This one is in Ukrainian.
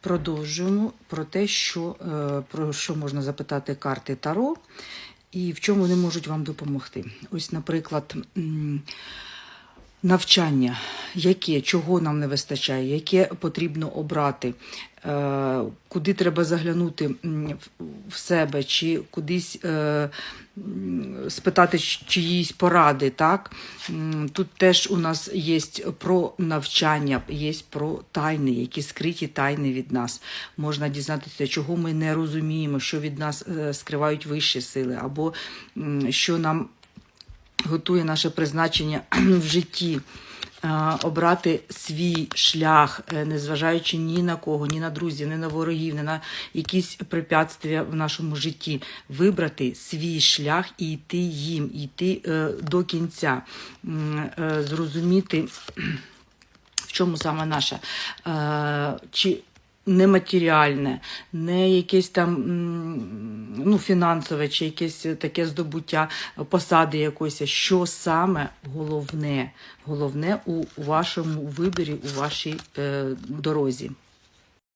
Продовжуємо про те, що, е, про що можна запитати карти Таро і в чому вони можуть вам допомогти. Ось, наприклад, навчання, яке, чого нам не вистачає, яке потрібно обрати, е, куди треба заглянути в- себе, чи кудись е, спитати чиїсь поради. Так? Тут теж у нас є про навчання, є про тайни, які скриті тайни від нас. Можна дізнатися, чого ми не розуміємо, що від нас е, скривають вищі сили, або що нам готує наше призначення в житті. Е, Обрати свій шлях, е, незважаючи ні на кого, ні на друзів, ні на ворогів, ні на якісь препятствия в нашому житті. Вибрати свій шлях і йти їм, йти е, до кінця, зрозуміти, в чому саме наше. Чи не матеріальне, не якесь там ну, фінансове, чи якесь таке здобуття посади якоїсь, що саме головне, головне у вашому виборі, у вашій е, дорозі.